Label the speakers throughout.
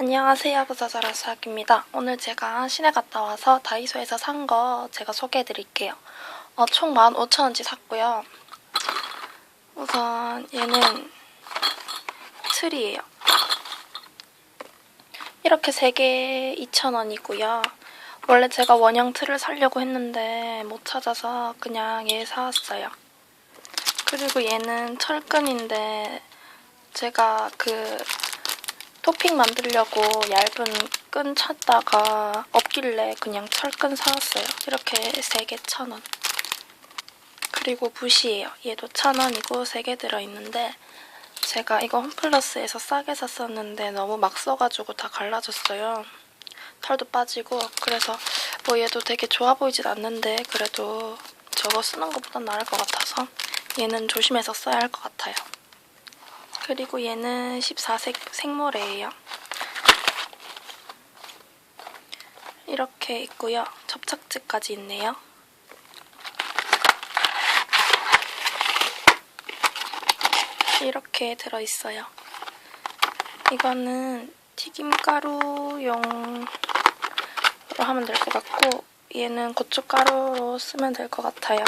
Speaker 1: 안녕하세요. 부자자라 수학입니다. 오늘 제가 시내 갔다 와서 다이소에서 산 거 제가 소개해 드릴게요. 어, 총 15,000원치 샀고요. 우선 얘는 틀이에요. 이렇게 3개 2,000원이고요. 원래 제가 원형 틀을 사려고 했는데 못 찾아서 그냥 얘 사왔어요. 그리고 얘는 철근인데 제가 그 토핑 만들려고 얇은 끈 찾다가 없길래 그냥 철끈 사왔어요. 이렇게 3개 1,000원. 그리고 붓이에요. 얘도 1,000원이고 3개 들어있는데 제가 이거 홈플러스에서 싸게 샀었는데 너무 막 써가지고 다 갈라졌어요. 털도 빠지고 그래서 뭐 얘도 되게 좋아 보이진 않는데 그래도 저거 쓰는 것보단 나을 것 같아서 얘는 조심해서 써야 할 것 같아요. 그리고 얘는 14색 생모래예요. 이렇게 있고요. 접착제까지 있네요. 이렇게 들어있어요. 이거는 튀김가루용으로 하면 될 것 같고 얘는 고춧가루로 쓰면 될 것 같아요.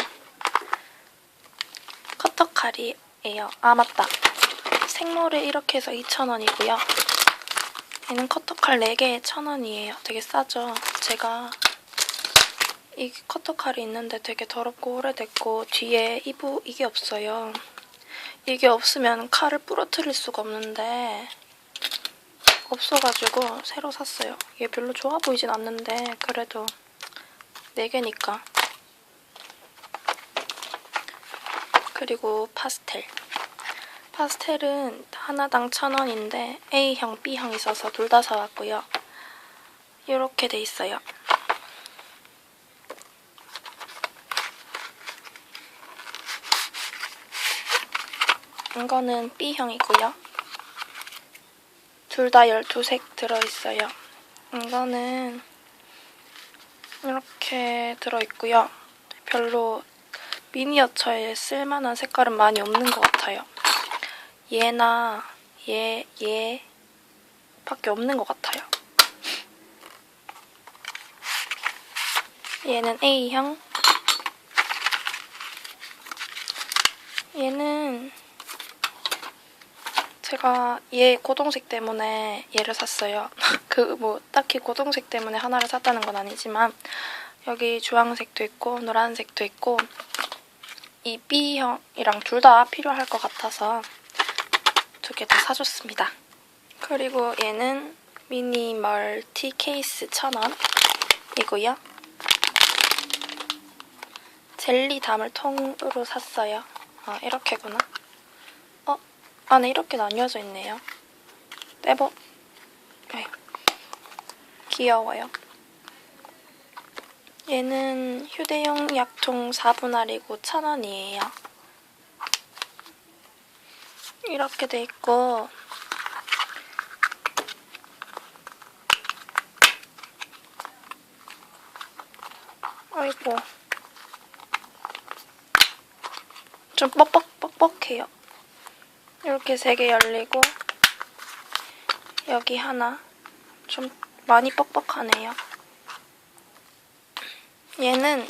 Speaker 1: 커터칼이에요. 아 맞다. 생모래 이렇게 해서 2,000원이고요. 얘는 커터칼 4개에 1,000원이에요. 되게 싸죠? 제가 이 커터칼이 있는데 되게 더럽고 오래됐고 뒤에 이부 이게 없어요. 이게 없으면 칼을 부러뜨릴 수가 없는데 없어가지고 새로 샀어요. 이게 별로 좋아 보이진 않는데 그래도 4개니까. 그리고 파스텔. 파스텔은 하나당 천 원인데 A형, B형 있어서 둘 다 사왔고요. 이렇게 돼 있어요. 이거는 B형이고요. 둘 다 12색 들어있어요. 이거는 이렇게 들어있고요. 별로 미니어처에 쓸만한 색깔은 많이 없는 것 같아요. 얘나 얘, 얘 밖에 없는 것 같아요. 얘는 A형. 얘는 제가 얘 고동색 때문에 얘를 샀어요. 그 뭐 딱히 고동색 때문에 하나를 샀다는 건 아니지만 여기 주황색도 있고 노란색도 있고 이 B형이랑 둘 다 필요할 것 같아서 두 개 다 사줬습니다. 그리고 얘는 미니 멀티 케이스 1000원이고요. 젤리 담을 통으로 샀어요. 아, 이렇게구나. 어? 안에 이렇게 나뉘어져 있네요. 떼버. 에이. 귀여워요. 얘는 휴대용 약통 4분할이고 1000원이에요. 이렇게 돼 있고 아이고 좀 뻑뻑 뻑뻑해요. 이렇게 세 개 열리고 여기 하나 좀 많이 뻑뻑하네요. 얘는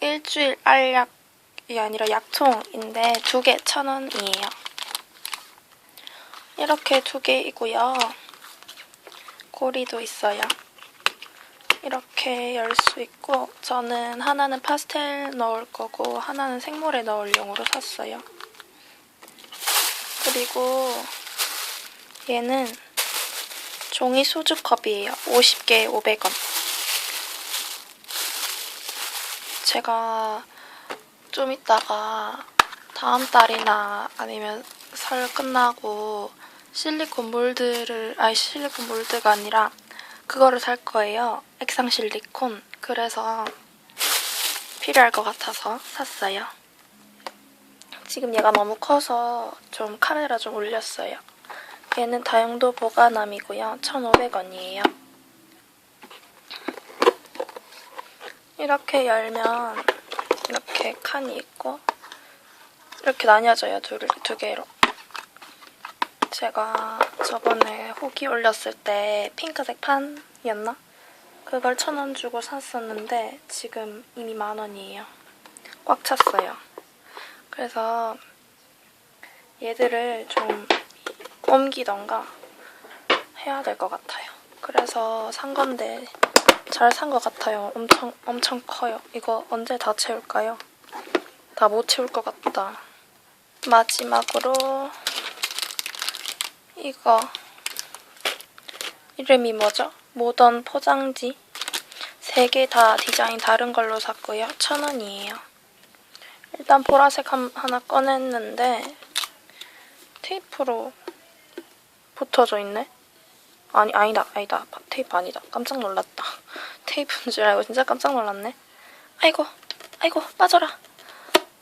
Speaker 1: 일주일 알약 이 아니라 약통인데 두 개 천 원이에요. 이렇게 두 개이고요. 고리도 있어요. 이렇게 열 수 있고 저는 하나는 파스텔 넣을 거고 하나는 생모래 넣을 용으로 샀어요. 그리고 얘는 종이 소주컵이에요. 50개에 500원. 제가 좀 이따가 다음 달이나 아니면 설 끝나고 실리콘 몰드를 아니 실리콘 몰드가 아니라 그거를 살 거예요. 액상 실리콘. 그래서 필요할 것 같아서 샀어요. 지금 얘가 너무 커서 좀 카메라 좀 올렸어요. 얘는 다용도 보관함이고요. 1,500원이에요. 이렇게 열면 이렇게 칸이 있고 이렇게 나뉘어져요. 두, 두 개로. 제가 저번에 후기 올렸을 때 핑크색 판이었나? 그걸 천 원 주고 샀었는데 지금 이미 만 원이에요. 꽉 찼어요. 그래서 얘들을 좀 옮기던가 해야 될 것 같아요. 그래서 산 건데 잘 산 것 같아요. 엄청 엄청 커요. 이거 언제 다 채울까요? 다 못 채울 것 같다. 마지막으로 이거 이름이 뭐죠? 모던 포장지 세 개 다 디자인 다른 걸로 샀고요. 천 원이에요. 일단 보라색 한- 하나 꺼냈는데 테이프로 붙어져 있네. 아니 아니다 아니다 테이프 아니다. 깜짝 놀랐다. 테이프인 줄 알고 진짜 깜짝 놀랐네. 아이고 아이고 빠져라.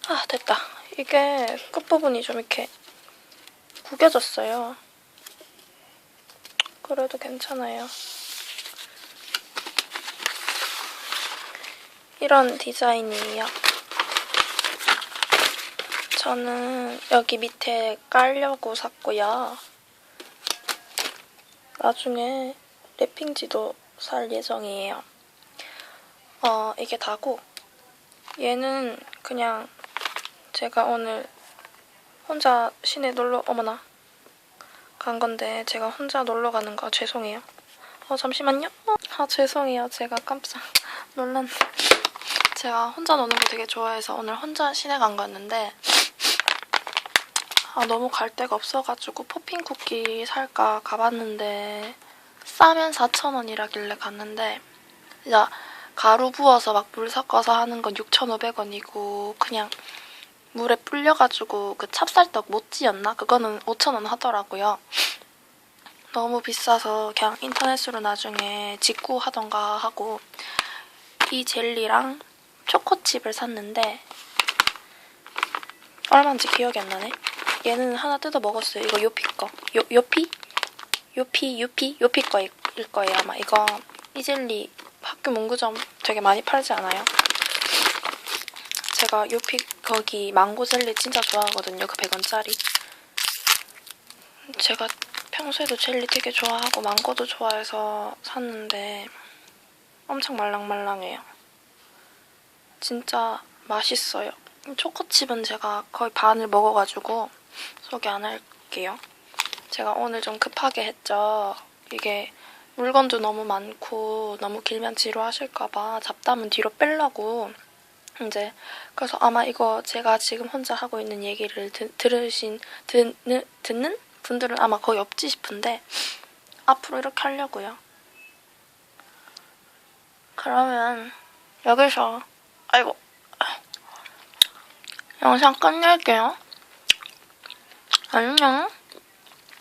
Speaker 1: 아 됐다. 이게 끝부분이 좀 이렇게 구겨졌어요. 그래도 괜찮아요. 이런 디자인이에요. 저는 여기 밑에 깔려고 샀고요. 나중에 랩핑지도 살 예정이에요. 어, 이게 다고, 얘는 그냥 제가 오늘 혼자 시내 놀러, 어머나. 간 건데 제가 혼자 놀러 가는 거 죄송해요. 어 잠시만요. 어, 아 죄송해요. 제가 깜짝 놀랐네. 제가 혼자 노는 거 되게 좋아해서 오늘 혼자 시내 간 거였는데 아 너무 갈 데가 없어가지고 포핑 쿠키 살까 가봤는데 싸면 4,000원이라길래 갔는데 진짜 가루 부어서 막 물 섞어서 하는 건 6,500원이고 그냥 물에 불려가지고 그 찹쌀떡 모찌였나? 그거는 5,000원 하더라고요. 너무 비싸서 그냥 인터넷으로 나중에 직구 하던가 하고 이 젤리랑 초코칩을 샀는데 얼마인지 기억이 안 나네. 얘는 하나 뜯어 먹었어요. 이거 요피 거. 요, 요피? 요피, 요피? 요피 거일 거예요. 아마 이거 이 젤리 학교 문구점 되게 많이 팔지 않아요? 제가 요피 거기 망고 젤리 진짜 좋아하거든요. 그 100원짜리. 제가 평소에도 젤리 되게 좋아하고 망고도 좋아해서 샀는데 엄청 말랑말랑해요. 진짜 맛있어요. 초코칩은 제가 거의 반을 먹어가지고 소개 안 할게요. 제가 오늘 좀 급하게 했죠. 이게 물건도 너무 많고 너무 길면 지루하실까봐 잡담은 뒤로 빼려고 이제 그래서 아마 이거 제가 지금 혼자 하고 있는 얘기를 드, 들으신 듣는 듣는 분들은 아마 거의 없지 싶은데 앞으로 이렇게 하려고요. 그러면 여기서 아이고 영상 끝낼게요. 안녕.